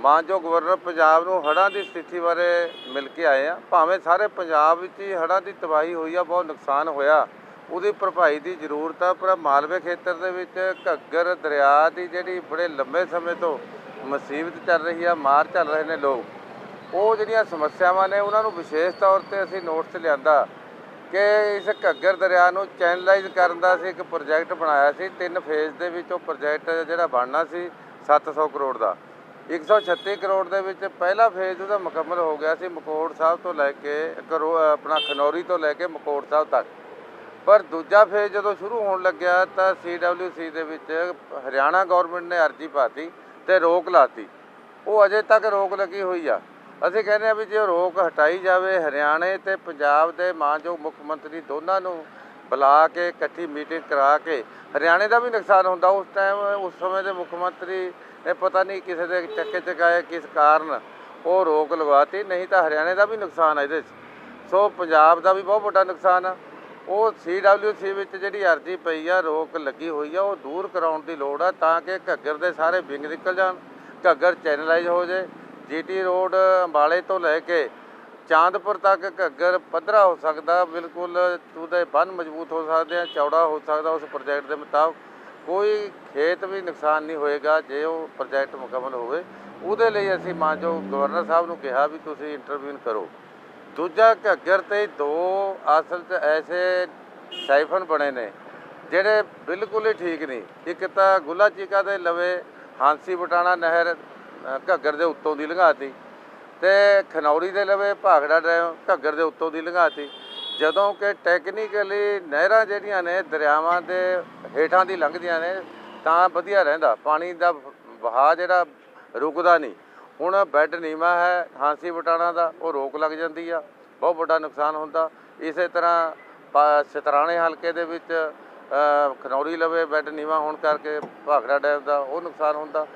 ਮਾਨਯੋਗ ਗਵਰਨਰ ਪੰਜਾਬ ਨੂੰ ਹੜ੍ਹਾਂ ਦੀ ਸਥਿਤੀ ਬਾਰੇ ਮਿਲ ਕੇ ਆਏ ਆ, ਭਾਵੇਂ ਸਾਰੇ ਪੰਜਾਬ ਵਿੱਚ ਹੀ ਹੜ੍ਹਾਂ ਦੀ ਤਬਾਹੀ ਹੋਈ ਆ, ਬਹੁਤ ਨੁਕਸਾਨ ਹੋਇਆ, ਉਹਦੀ ਭਰਪਾਈ ਦੀ ਜ਼ਰੂਰਤ ਆ, ਪਰ ਮਾਲਵੇ ਖੇਤਰ ਦੇ ਵਿੱਚ ਘੱਗਰ ਦਰਿਆ ਦੀ ਜਿਹੜੀ ਬੜੇ ਲੰਬੇ ਸਮੇਂ ਤੋਂ ਮੁਸੀਬਤ ਚੱਲ ਰਹੀ ਆ, ਮਾਰ ਚੱਲ ਰਹੇ ਨੇ ਲੋਕ, ਉਹ ਜਿਹੜੀਆਂ ਸਮੱਸਿਆਵਾਂ ਨੇ ਉਹਨਾਂ ਨੂੰ ਵਿਸ਼ੇਸ਼ ਤੌਰ ਤੇ ਅਸੀਂ ਨੋਟ ਲਿਆਂਦਾ ਕਿ ਇਸ ਘੱਗਰ ਦਰਿਆ ਨੂੰ ਚੈਨਲਾਈਜ਼ ਕਰਨ ਦਾ ਅਸੀਂ ਇੱਕ ਪ੍ਰੋਜੈਕਟ ਬਣਾਇਆ ਸੀ, ਤਿੰਨ ਫੇਜ਼ ਦੇ ਵਿੱਚ ਉਹ ਪ੍ਰੋਜੈਕਟ ਜਿਹੜਾ ਬਣਨਾ ਸੀ 700 ਕਰੋੜ ਦਾ। 136 ਕਰੋੜ ਦੇ ਵਿੱਚ ਪਹਿਲਾ ਫੇਜ਼ ਉਹਦਾ ਮੁਕੰਮਲ ਹੋ ਗਿਆ ਸੀ ਮਕੌੜ ਸਾਹਿਬ ਤੋਂ ਲੈ ਕੇ, ਕਰੋ ਆਪਣਾ ਖਨੌਰੀ ਤੋਂ ਲੈ ਕੇ ਮਕੌੜ ਸਾਹਿਬ ਤੱਕ। ਪਰ ਦੂਜਾ ਫੇਜ਼ ਜਦੋਂ ਸ਼ੁਰੂ ਹੋਣ ਲੱਗਿਆ ਤਾਂ CWC ਦੇ ਵਿੱਚ ਹਰਿਆਣਾ ਗਵਰਨਮੈਂਟ ਨੇ ਅਰਜ਼ੀ ਪਾਤੀ ਤੇ ਰੋਕ ਲਾਤੀ। ਉਹ ਅਜੇ ਤੱਕ ਰੋਕ ਲੱਗੀ ਹੋਈ ਆ। ਅਸੀਂ ਕਹਿੰਦੇ ਆ ਵੀ ਜੇ ਉਹ ਰੋਕ ਹਟਾਈ ਜਾਵੇ ਹਰਿਆਣੇ ਤੇ ਪੰਜਾਬ ਦੇ ਮਾਨਯੋਗ ਮੁੱਖ ਮੰਤਰੀ ਦੋਨਾਂ ਨੂੰ ਬੁਲਾ ਕੇ, ਇਕੱਠੀ ਮੀਟਿੰਗ ਕਰਾ ਕੇ, ਹਰਿਆਣੇ ਦਾ ਵੀ ਨੁਕਸਾਨ ਹੁੰਦਾ। ਉਸ ਟਾਈਮ ਉਸ ਸਮੇਂ ਦੇ ਮੁੱਖ ਮੰਤਰੀ ਨੇ ਪਤਾ ਨਹੀਂ ਕਿਸੇ ਦੇ ਚੱਕੇ ਚਕਾਏ ਕਿਸ ਕਾਰਨ ਉਹ ਰੋਕ ਲਗਵਾਤੀ ਨਹੀਂ ਤਾਂ ਹਰਿਆਣੇ ਦਾ ਵੀ ਨੁਕਸਾਨ ਹੈ ਇਹਦੇ 'ਚ। ਸੋ ਪੰਜਾਬ ਦਾ ਵੀ ਬਹੁਤ ਵੱਡਾ ਨੁਕਸਾਨ ਆ। ਉਹ CWC ਵਿੱਚ ਜਿਹੜੀ ਅਰਜ਼ੀ ਪਈ ਆ, ਰੋਕ ਲੱਗੀ ਹੋਈ ਆ, ਉਹ ਦੂਰ ਕਰਾਉਣ ਦੀ ਲੋੜ ਆ ਤਾਂ ਕਿ ਘੱਗਰ ਦੇ ਸਾਰੇ ਵਿੰਗ ਨਿਕਲ ਜਾਣ, ਘੱਗਰ ਚੈਨਲਾਈਜ਼ ਹੋ ਜੇ। ਜੀਟੀ ਰੋਡ ਅੰਬਾਲੇ ਤੋਂ ਲੈ ਕੇ ਚਾਂਦਪੁਰ ਤੱਕ ਘੱਗਰ ਪੱਧਰਾ ਹੋ ਸਕਦਾ, ਬਿਲਕੁਲ ਉਹਦੇ ਬੰਨ ਮਜ਼ਬੂਤ ਹੋ ਸਕਦੇ ਆ, ਚੌੜਾ ਹੋ ਸਕਦਾ ਉਸ ਪ੍ਰੋਜੈਕਟ ਦੇ ਮੁਤਾਬਕ। ਕੋਈ ਖੇਤ ਵੀ ਨੁਕਸਾਨ ਨਹੀਂ ਹੋਏਗਾ, ਜੇ ਉਹ ਪ੍ਰੋਜੈਕਟ ਮੁਕੰਮਲ ਹੋਵੇ। ਉਹਦੇ ਲਈ ਅਸੀਂ ਮਾਨਯੋਗ ਗਵਰਨਰ ਸਾਹਿਬ ਨੂੰ ਕਿਹਾ ਵੀ ਤੁਸੀਂ ਇੰਟਰਵਿਊ ਕਰੋ। ਦੂਜਾ ਘੱਗਰ ਤੇ ਦੋ ਅਸਲ 'ਚ ਐਸੇ ਸਾਈਫਨ ਬਣੇ ਨੇ, ਜਿਹੜੇ ਬਿਲਕੁਲ ਹੀ ਠੀਕ ਨਹੀਂ। ਇੱਕ ਤਾਂ ਗੁਲਾ ਚੀਕਾ ਦੇ ਲਵੇ, ਹਾਂਸੀ ਬਟਾਣਾ ਨਹਿਰ ਘੱਗਰ ਦੇ ਉੱਤੋਂ ਦੀ ਲੰਘਾਤੀ। ਤੇ ਖਨੌਰੀ ਦੇ ਲਵੇ ਭਾਗੜਾ ਡੈਮ, ਘੱਗਰ ਦੇ ਉੱਤੋਂ ਦੀ ਲੰਘਾਤੀ। ਜਦੋਂ ਕਿ ਟੈਕਨੀਕਲੀ ਨਹਿਰਾਂ ਜਿਹੜੀਆਂ ਨੇ, ਦਰਿਆਵਾਂ ਦੇ ਹੇਠਾਂ ਦੀ ਲੰਘਦੀਆਂ ਨੇ, ਤਾਂ ਵਧੀਆ ਰਹਿੰਦਾ। ਪਾਣੀ ਦਾ ਵਹਾਅ ਜਿਹੜਾ ਰੁਕਦਾ ਨਹੀਂ। ਹੁਣ ਬੈੱਡ ਨੀਵਾ ਹੈ ਹਾਂਸੀ ਬਟਾਣਾ ਦਾ, ਉਹ ਰੋਕ ਲੱਗ ਜਾਂਦੀ ਆ। ਬਹੁਤ ਵੱਡਾ ਨੁਕਸਾਨ ਹੁੰਦਾ। ਇਸੇ ਤਰ੍ਹਾਂ ਪਾ- ਸਤਰਾਣੇ ਹਲਕੇ ਦੇ ਵਿੱਚ ਖਨੌਰੀ ਲਵੇ, ਬੈੱਡ ਨੀਵਾ ਹੋਣ ਕਰਕੇ ਭਾਖੜਾ ਡੈਮ ਦਾ ਉਹ ਨੁਕਸਾਨ ਹੁੰਦਾ।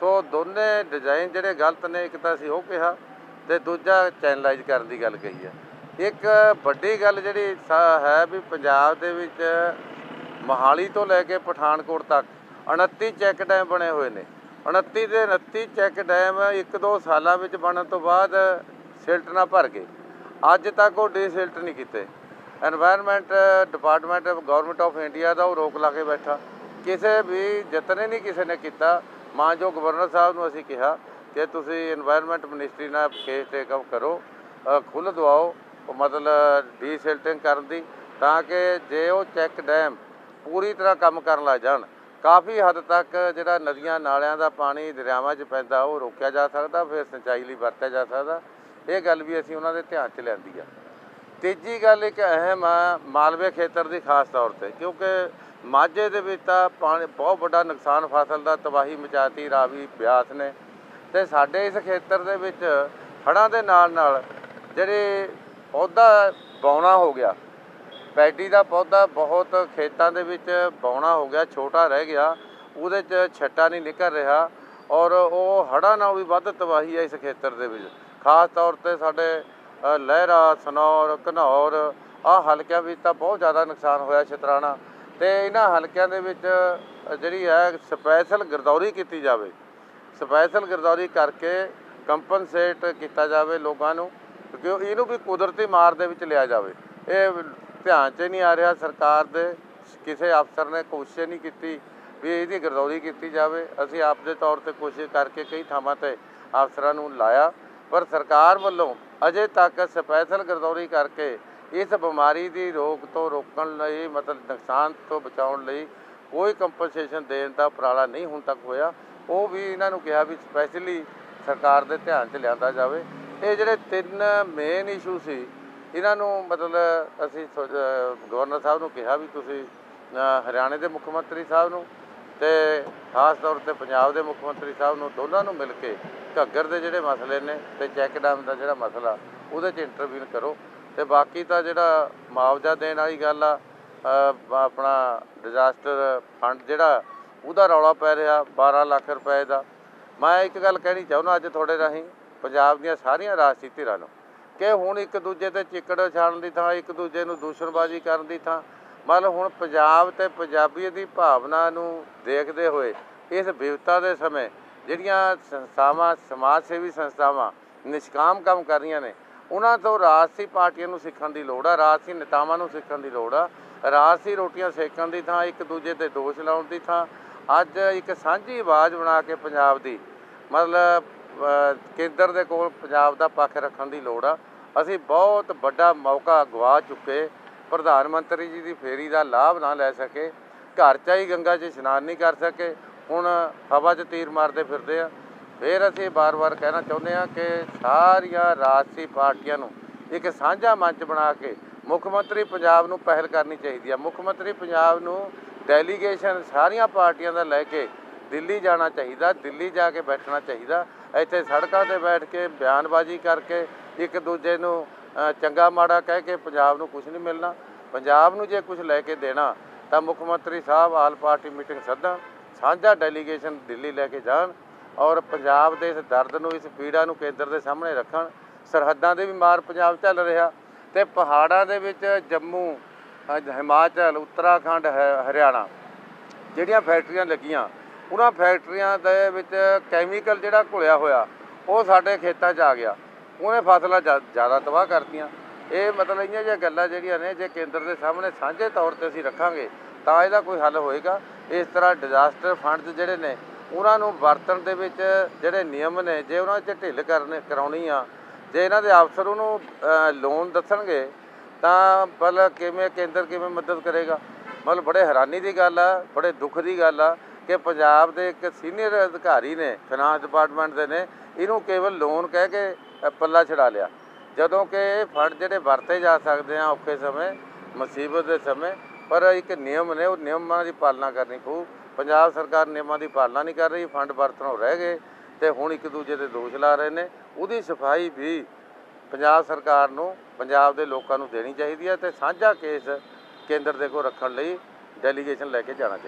ਸੋ ਦੋਨੇ ਡਿਜ਼ਾਈਨ ਜਿਹੜੇ ਗਲਤ ਨੇ, ਇੱਕ ਤਾਂ ਅਸੀਂ ਉਹ ਕਿਹਾ ਤੇ ਦੂਜਾ ਚੈਨਲਾਈਜ਼ ਕਰਨ ਦੀ ਗੱਲ ਕਹੀ ਆ। ਇੱਕ ਵੱਡੀ ਗੱਲ ਜਿਹੜੀ ਹੈ ਵੀ ਪੰਜਾਬ ਦੇ ਵਿੱਚ ਮਹਾਲੀ ਤੋਂ ਲੈ ਕੇ ਪਠਾਨਕੋਟ ਤੱਕ 29 ਚੈੱਕ ਡੈਮ ਬਣੇ ਹੋਏ ਨੇ। 29 ਦੇ 29 ਚੈੱਕ ਡੈਮ 1-2 ਸਾਲਾਂ ਵਿੱਚ ਬਣਨ ਤੋਂ ਬਾਅਦ ਸਿਲਟ ਨਾ ਭਰ ਗਏ। ਅੱਜ ਤੱਕ ਉਹ ਡੀਸਿਲਟ ਨਹੀਂ ਕੀਤੇ। Environment department government of India ਦਾ ਉਹ ਰੋਕ ਲਾ ਕੇ ਬੈਠਾ। ਕਿਸੇ ਵੀ ਯਤਨ ਨਹੀਂ ਕਿਸੇ ਨੇ ਕੀਤਾ। ਮਾਂ ਜੋ ਗਵਰਨਰ ਸਾਹਿਬ ਨੂੰ ਅਸੀਂ ਕਿਹਾ ਕਿ ਤੁਸੀਂ এনवायरमेंट ਮਿਨਿਸਟਰੀ ਨਾਲ ਕੇਸ ਟੇਕ ਅਪ ਕਰੋ ਖੁੱਲ ਦਵਾਓ, ਮਤਲਬ ਡੀਸਿਲਟਿੰਗ ਕਰਨ ਦੀ, ਤਾਂ ਕਿ ਜੇ ਉਹ ਚੈੱਕ ਡੈਮ ਪੂਰੀ ਤਰ੍ਹਾਂ ਕੰਮ ਕਰਨ ਲੱਗ ਜਾਣ, ਕਾਫੀ ਹੱਦ ਤੱਕ ਜਿਹੜਾ ਨਦੀਆਂ ਨਾਲਿਆਂ ਦਾ ਪਾਣੀ ਦਰਿਆਵਾਂ 'ਚ ਪੈਂਦਾ, ਉਹ ਰੋਕਿਆ ਜਾ ਸਕਦਾ, ਫਿਰ ਸਿੰਚਾਈ ਲਈ ਵਰਤਿਆ ਜਾ ਸਕਦਾ, ਇਹ ਗੱਲ ਵੀ ਅਸੀਂ ਉਹਨਾਂ ਦੇ ਧਿਆਨ 'ਚ ਲੈਂਦੀ ਆ। ਤੀਜੀ ਗੱਲ ਇੱਕ ਅਹਿਮ ਆ, ਮਾਲਵੇ ਖੇਤਰ ਦੀ ਖਾਸ ਤੌਰ ਤੇ, ਕਿਉਂਕਿ ਮਾਝੇ ਦੇ ਵਿੱਚ ਤਾਂ ਪਾਣੀ, ਬਹੁਤ ਵੱਡਾ ਨੁਕਸਾਨ ਫਸਲ ਦਾ ਤਬਾਹੀ ਮਚਾਤੀ, ਰਾਵੀ ਬਿਆਸ ਨੇ ਤੇ ਸਾਡੇ ਇਸ ਖੇਤਰ ਦੇ ਵਿੱਚ ਹੜ੍ਹਾਂ ਦੇ ਨਾਲ ਨਾਲ ਜਿਹੜੇ ਪੌਦਾ ਬੌਣਾ ਹੋ ਗਿਆ ਪੈਡੀ ਦਾ ਪੌਦਾ ਬਹੁਤ ਖੇਤਾਂ ਦੇ ਵਿੱਚ ਬੌਣਾ ਹੋ ਗਿਆ ਛੋਟਾ ਰਹਿ ਗਿਆ ਉਹਦੇ 'ਚ ਛੱਟਾ ਨਹੀਂ ਨਿਕਲ ਰਿਹਾ ਔਰ ਉਹ ਹੜ੍ਹਾਂ ਨਾਲ ਵੀ ਵੱਧ ਤਬਾਹੀ ਹੈ ਇਸ ਖੇਤਰ ਦੇ ਵਿੱਚ। ਖਾਸ ਤੌਰ ਤੇ ਸਾਡੇ ਅ, ਲਹਿਰਾ ਸਨੌਰ ਘਨੌਰ ਆ ਹਲਕਿਆਂ ਵਿੱਚ ਤਾਂ ਬਹੁਤ ਜ਼ਿਆਦਾ ਨੁਕਸਾਨ ਹੋਇਆ ਸ਼ਤਰਾਣਾ ਤੇ ਇਹਨਾਂ ਹਲਕਿਆਂ ਦੇ ਵਿੱਚ ਜਿਹੜੀ ਹੈ ਸਪੈਸ਼ਲ ਗਰਦੌਰੀ ਕੀਤੀ ਜਾਵੇ। ਸਪੈਸ਼ਲ ਗਿਰਦੌਰੀ ਕਰਕੇ ਕੰਪਨਸੇਟ ਕੀਤਾ ਜਾਵੇ ਲੋਕਾਂ ਨੂੰ ਕਿਉਂਕਿ ਇਹਨੂੰ ਵੀ ਕੁਦਰਤੀ ਮਾਰ ਦੇ ਵਿੱਚ ਲਿਆ ਜਾਵੇ। ਇਹ ਧਿਆਨ 'ਚ ਨਹੀਂ ਆ ਰਿਹਾ ਸਰਕਾਰ ਦੇ, ਕਿਸੇ ਅਫਸਰ ਨੇ ਕੋਸ਼ਿਸ਼ ਨਹੀਂ ਕੀਤੀ ਵੀ ਇਹਦੀ ਗਰਦੌਰੀ ਕੀਤੀ ਜਾਵੇ। ਅਸੀਂ ਆਪ ਦੇ ਤੌਰ ਤੇ ਕੋਸ਼ਿਸ਼ ਕਰਕੇ ਕਈ ਥਾਵਾਂ ਤੇ ਅਫਸਰਾਂ ਨੂੰ ਲਾਇਆ, ਪਰ ਸਰਕਾਰ ਵੱਲੋਂ ਅਜੇ ਤੱਕ ਸਪੈਸ਼ਲ ਗਰਦੌਰੀ ਕਰਕੇ ਇਸ ਬਿਮਾਰੀ ਦੀ ਰੋਕ ਤੋਂ ਰੋਕਣ ਲਈ, ਮਤਲਬ ਨੁਕਸਾਨ ਤੋਂ ਬਚਾਉਣ ਲਈ ਕੋਈ ਕੰਪਨਸੇਸ਼ਨ ਦੇਣ ਦਾ ਉਪਰਾਲਾ ਨਹੀਂ ਹੁਣ ਤੱਕ ਹੋਇਆ। ਉਹ ਵੀ ਇਹਨਾਂ ਨੂੰ ਕਿਹਾ ਵੀ ਸਪੈਸ਼ਲੀ ਸਰਕਾਰ ਦੇ ਧਿਆਨ 'ਚ ਲਿਆਂਦਾ ਜਾਵੇ। ਇਹ ਜਿਹੜੇ ਤਿੰਨ ਮੇਨ ਇਸ਼ੂ ਸੀ, ਇਹਨਾਂ ਨੂੰ ਮਤਲਬ ਅਸੀਂ ਸੋ- ਗਵਰਨਰ ਸਾਹਿਬ ਨੂੰ ਕਿਹਾ ਵੀ ਤੁਸੀਂ ਹਰਿਆਣੇ ਦੇ ਮੁੱਖ ਮੰਤਰੀ ਸਾਹਿਬ ਨੂੰ ਤੇ ਖਾਸ ਤੌਰ ਤੇ ਪੰਜਾਬ ਦੇ ਮੁੱਖ ਮੰਤਰੀ ਸਾਹਿਬ ਨੂੰ ਦੋਨਾਂ ਨੂੰ ਮਿਲ ਕੇ ਘੱਗਰ ਦੇ ਜਿਹੜੇ ਮਸਲੇ ਨੇ ਤੇ ਚੈੱਕ ਡੈਮ ਦਾ ਜਿਹੜਾ ਮਸਲਾ, ਉਹਦੇ 'ਚ ਇੰਟਰਵੀਨ ਕਰੋ। ਤੇ ਬਾਕੀ ਤਾਂ ਜਿਹੜਾ ਮੁਆਵਜ਼ਾ ਦੇਣ ਵਾਲੀ ਗੱਲ ਆ ਆਪਣਾ ਡਿਜ਼ਾਸਟਰ ਫੰਡ ਜਿਹੜਾ ਉਹਦਾ ਰੌਲਾ ਪੈ ਰਿਹਾ 12 ਲੱਖ ਰੁਪਏ ਦਾ। ਮੈਂ ਇੱਕ ਗੱਲ ਕਹਿਣੀ ਚਾਹੁੰਦਾ ਅੱਜ ਤੁਹਾਡੇ ਰਾਹੀਂ, ਪੰਜਾਬ ਦੀਆਂ ਸਾਰੀਆਂ ਰਾਜਸੀ ਧਿਰਾਂ ਨੂੰ ਕਿ ਹੁਣ ਇੱਕ ਦੂਜੇ ਤੇ ਚਿੱਕੜ ਛਾੜਨ ਦੀ ਥਾਂ, ਇੱਕ ਦੂਜੇ ਨੂੰ ਦੂਸ਼ਣਬਾਜ਼ੀ ਕਰਨ ਦੀ ਥਾਂ। ਮਤਲਬ ਹੁਣ ਪੰਜਾਬ ਤੇ ਪੰਜਾਬੀ ਦੀ ਭਾਵਨਾ ਨੂੰ ਦੇਖਦੇ ਹੋਏ, ਇਸ ਵਿਵਤਾ ਦੇ ਸਮੇਂ ਜਿਹੜੀਆਂ ਸੰਸਥਾਵਾਂ ਸਮਾਜ ਸੇਵੀ ਸੰਸਥਾਵਾਂ ਨਿਸ਼ਕਾਮ ਕੰਮ ਕਰ ਰਹੀਆਂ ਨੇ, ਉਹਨਾਂ ਤੋਂ ਰਾਜਸੀ ਪਾਰਟੀਆਂ ਨੂੰ ਸਿੱਖਣ ਦੀ ਲੋੜ ਆ, ਰਾਜਸੀ ਨੇਤਾਵਾਂ ਨੂੰ ਸਿੱਖਣ ਦੀ ਲੋੜ ਆ। ਰਾਜਸੀ ਰੋਟੀਆਂ ਸੇਕਣ ਦੀ ਥਾਂ, ਇੱਕ ਦੂਜੇ ਤੇ ਦੋਸ਼ ਲਾਉਣ ਦੀ ਥਾਂ। ਅੱਜ ਇੱਕ ਸਾਂਝੀ ਆਵਾਜ਼ ਬਣਾ ਕੇ ਪੰਜਾਬ ਦੀ, ਮਤਲਬ ਕੇਂਦਰ ਦੇ ਕੋਲ ਪੰਜਾਬ ਦਾ ਪੱਖ ਰੱਖਣ ਦੀ ਲੋੜ ਆ। ਅਸੀਂ ਬਹੁਤ ਵੱਡਾ ਮੌਕਾ ਗਵਾ ਚੁੱਕੇ, ਪ੍ਰਧਾਨ ਮੰਤਰੀ ਜੀ ਦੀ ਫੇਰੀ ਦਾ ਲਾਭ ਨਾ ਲੈ ਸਕੇ, ਘਰ 'ਚ ਹੀ ਗੰਗਾ 'ਚ ਇਸ਼ਨਾਨ ਨਹੀਂ ਕਰ ਸਕੇ, ਹੁਣ ਹਵਾ 'ਚ ਤੀਰ ਮਾਰਦੇ ਫਿਰਦੇ ਆ। ਫਿਰ ਅਸੀਂ ਬਾਰ-ਬਾਰ ਕਹਿਣਾ ਚਾਹੁੰਦੇ ਹਾਂ ਕਿ ਸਾਰੀਆਂ ਰਾਜਸੀ ਪਾਰਟੀਆਂ ਨੂੰ ਇੱਕ ਸਾਂਝਾ ਮੰਚ ਬਣਾ ਕੇ ਮੁੱਖ ਮੰਤਰੀ ਪੰਜਾਬ ਨੂੰ ਪਹਿਲ ਕਰਨੀ ਚਾਹੀਦੀ ਆ। ਮੁੱਖ ਮੰਤਰੀ ਪੰਜਾਬ ਨੂੰ ਡੈਲੀਗੇਸ਼ਨ ਸਾਰੀਆਂ ਪਾਰਟੀਆਂ ਦਾ ਲੈ ਕੇ ਦਿੱਲੀ ਜਾਣਾ ਚਾਹੀਦਾ, ਦਿੱਲੀ ਜਾ ਕੇ ਬੈਠਣਾ ਚਾਹੀਦਾ। ਇੱਥੇ ਸੜਕਾਂ ਤੇ ਬੈਠ ਕੇ ਬਿਆਨਬਾਜ਼ੀ ਕਰਕੇ ਇੱਕ ਦੂਜੇ ਨੂੰ ਚੰਗਾ ਮਾੜਾ ਕਹਿ ਕੇ ਪੰਜਾਬ ਨੂੰ ਕੁਝ ਨਹੀਂ ਮਿਲਣਾ। ਪੰਜਾਬ ਨੂੰ ਜੇ ਕੁਝ ਲੈ ਕੇ ਦੇਣਾ, ਤਾਂ ਮੁੱਖ ਮੰਤਰੀ ਸਾਹਿਬ ਆਲ ਪਾਰਟੀ ਮੀਟਿੰਗ ਸੱਦਣ ਸਾਂਝਾ ਡੈਲੀਗੇਸ਼ਨ ਦਿੱਲੀ ਲੈ ਕੇ ਜਾਣ ਔਰ ਪੰਜਾਬ ਦੇ ਇਸ ਦਰਦ ਨੂੰ, ਇਸ ਪੀੜਾ ਨੂੰ ਕੇਂਦਰ ਦੇ ਸਾਹਮਣੇ ਰੱਖਣ। ਸਰਹੱਦਾਂ ਦੇ ਵੀ ਮਾਰ ਪੰਜਾਬ ਚੱਲ ਰਿਹਾ ਤੇ ਪਹਾੜਾਂ ਦੇ ਵਿੱਚ ਜੰਮੂ ਹਿਮਾਚਲ, ਉੱਤਰਾਖੰਡ, ਹ- ਹਰਿਆਣਾ, ਜਿਹੜੀਆਂ ਫੈਕਟਰੀਆਂ ਲੱਗੀਆਂ, ਉਹਨਾਂ ਫੈਕਟਰੀਆਂ ਦੇ ਵਿੱਚ ਕੈਮੀਕਲ ਜਿਹੜਾ ਘੁਲਿਆ ਹੋਇਆ, ਉਹ ਸਾਡੇ ਖੇਤਾਂ 'ਚ ਆ ਗਿਆ। ਉਹਨੇ ਫਸਲਾਂ ਜ਼ਿਆ- ਜ਼ਿਆਦਾ ਤਬਾਹ ਕਰਤੀਆਂ। ਇਹ ਮਤਲਬ ਇਹ ਜਿਹੀਆਂ ਗੱਲਾਂ ਜਿਹੜੀਆਂ ਨੇ, ਜੇ ਕੇਂਦਰ ਦੇ ਸਾਹਮਣੇ ਸਾਂਝੇ ਤੌਰ ਤੇ ਅਸੀਂ ਰੱਖਾਂਗੇ, ਤਾਂ ਇਹਦਾ ਕੋਈ ਹੱਲ ਹੋਏਗਾ। ਇਸ ਤਰ੍ਹਾਂ ਡਿਜ਼ਾਸਟਰ ਫੰਡਸ ਜਿਹੜੇ ਨੇ, ਉਹਨਾਂ ਨੂੰ ਵਰਤਣ ਦੇ ਵਿੱਚ ਜਿਹੜੇ ਨਿਯਮ ਨੇ, ਜੇ ਉਹਨਾਂ 'ਚ ਢਿੱਲ ਕਰਨੇ, ਕਰਾਉਣੀ ਆ, ਜੇ ਇਹਨਾਂ ਦੇ ਅਫਸਰ ਉਹਨੂੰ ਲੋਨ ਦੱਸਣਗੇ ਤਾਂ ਪਹਿਲਾਂ ਕਿਵੇਂ ਕੇਂਦਰ ਕਿਵੇਂ ਮਦਦ ਕਰੇਗਾ? ਮਤਲਬ ਬੜੇ ਹੈਰਾਨੀ ਦੀ ਗੱਲ ਆ, ਬੜੇ ਦੁੱਖ ਦੀ ਗੱਲ ਆ ਕਿ ਪੰਜਾਬ ਦੇ ਇੱਕ ਸੀਨੀਅਰ ਅਧਿਕਾਰੀ ਨੇ ਫਾਈਨਾਂਸ ਡਿਪਾਰਟਮੈਂਟ ਦੇ ਨੇ, ਇਹਨੂੰ ਕੇਵਲ ਲੋਨ ਕਹਿ ਕੇ ਪੱਲਾ ਛਡਾ ਲਿਆ। ਜਦੋਂ ਕਿ ਫੰਡ ਜਿਹੜੇ ਵਰਤੇ ਜਾ ਸਕਦੇ ਆ ਔਖੇ ਸਮੇਂ, ਮੁਸੀਬਤ ਦੇ ਸਮੇਂ, ਪਰ ਇੱਕ ਨਿਯਮ ਨੇ, ਉਹ ਨਿਯਮਾਂ ਦੀ ਪਾਲਣਾ ਕਰਨੀ ਪਊ। ਪੰਜਾਬ ਸਰਕਾਰ ਨਿਯਮਾਂ ਦੀ ਪਾਲਣਾ ਨਹੀਂ ਕਰ ਰਹੀ ਫੰਡ ਵਰਤਣੋਂ ਰਹਿ ਗਏ ਤੇ ਹੁਣ ਇੱਕ ਦੂਜੇ ਤੇ ਦੋਸ਼ ਲਾ ਰਹੇ ਨੇ। ਉਹਦੀ ਸਫ਼ਾਈ ਵੀ ਪੰਜਾਬ ਸਰਕਾਰ ਨੂੰ, ਪੰਜਾਬ ਦੇ ਲੋਕਾਂ ਨੂੰ ਦੇਣੀ ਚਾਹੀਦੀ ਹੈ ਤੇ ਸਾਂਝਾ ਕੇਸ ਕੇਂਦਰ ਦੇ ਕੋਲ ਰੱਖਣ ਲਈ ਡੈਲੀਗੇਸ਼ਨ ਲੈ ਕੇ ਜਾਣਾ ਚਾਹੀਦਾ।